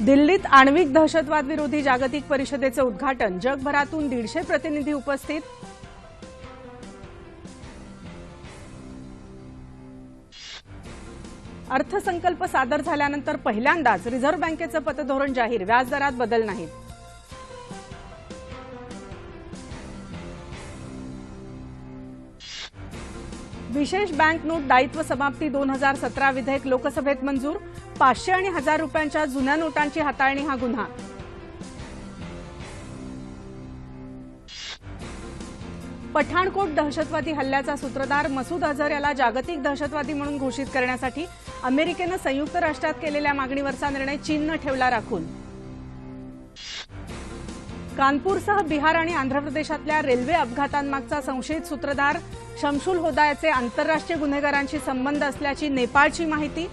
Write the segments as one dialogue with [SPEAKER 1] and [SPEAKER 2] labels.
[SPEAKER 1] दिल्लीत आण्विक दहशतवाद विरोधी जागतिक परिषदेचं उद्घाटन. जगभरातून दीडशे प्रतिनिधी उपस्थित. अर्थसंकल्प सादर झाल्यानंतर पहिल्यांदाच रिझर्व्ह बँकेचं पतधोरण जाहीर. व्याजदरात बदल नाहीत. विशेष बँक नोट दायित्व समाप्ती दोन हजार सतरा विधेयक लोकसभेत मंजूर. पाचशे आणि हजार रुपयांच्या जुन्या नोटांची हाताळणी हा गुन्हा. पठाणकोट दहशतवादी हल्ल्याचा सूत्रधार मसूद अझहर याला जागतिक दहशतवादी म्हणून घोषित करण्यासाठी अमेरिकेनं संयुक्त राष्ट्रात केलेल्या मागणीवरचा निर्णय चीननं ठेवला राखून. कानपूरसह बिहार आणि आंध्र प्रदेशातल्या रेल्वे अपघातांमागचा संशयित सूत्रधार शमशुल होदायाचे आंतरराष्ट्रीय गुन्हेगारांशी संबंध असल्याची नेपाळची माहिती.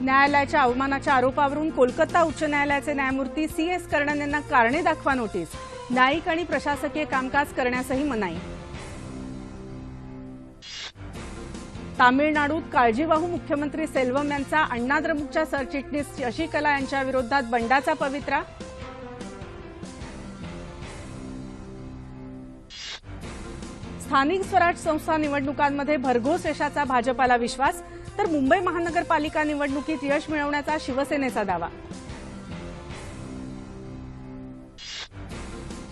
[SPEAKER 1] न्यायालयाच्या अवमानाच्या आरोपावरून कोलकाता उच्च न्यायालयाचे न्यायमूर्ती सी एस कर्णन यांना कारणे दाखवा नोटीस. न्यायिक आणि प्रशासकीय कामकाज करण्यासही मनाई. तामिळनाडूत काळजीवाहू मुख्यमंत्री सेल्वम यांचा अण्णाद्रमुकच्या सरचिटणीस शशिकला यांच्या विरोधात बंडाचा पवित्रा स्थानिक स्वराज संस्था निवडणुकांमध्ये भरघोस यशाचा भाजपाला विश्वास तर मुंबई महानगरपालिका निवडणुकीत यश मिळवण्याचा शिवसेनेचा दावा.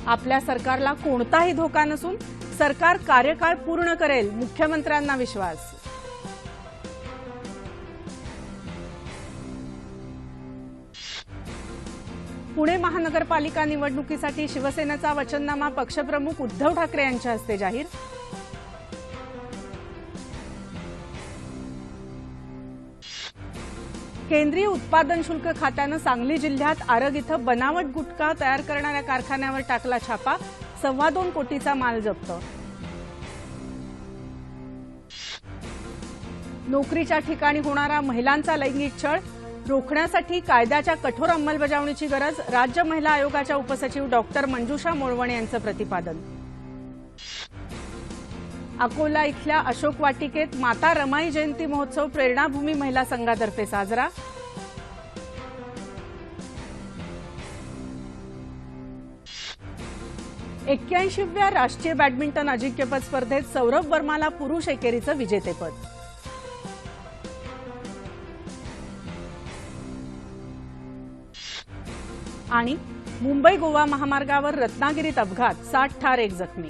[SPEAKER 1] आपल्या सरकारला कोणताही धोका नसून सरकार कार्यकाळ पूर्ण करेल मुख्यमंत्र्यांना विश्वास. पुणे महानगरपालिका निवडणुकीसाठी शिवसेनेचा वचननामा पक्षप्रमुख उद्धव ठाकरे यांच्या हस्ते जाहीर. केंद्रीय उत्पादन शुल्क खात्यानं सांगली जिल्ह्यात आरग इथं बनावट गुटखा तयार करणाऱ्या कारखान्यावर टाकला छापा सव्वा दोन कोटीचा माल जप्त. नोकरीच्या ठिकाणी होणारा महिलांचा लैंगिक छळ रोखण्यासाठी कायद्याच्या कठोर अंमलबजावणीची गरज राज्य महिला आयोगाच्या उपसचिव डॉक्टर मंजुषा मोळवणे यांचं प्रतिपादन. अकोला इथल्या अशोक वाटिकेत माता रमाई जयंती महोत्सव प्रेरणाभूमी महिला संघातर्फे साजरा. एक्क्याऐंशीव्या राष्ट्रीय बॅडमिंटन अजिंक्यपद स्पर्धेत सौरभ वर्माला पुरुष एकेरीचं विजेतेपद. आणि मुंबई गोवा महामार्गावर रत्नागिरीत अपघात साठ ठार एक जखमी.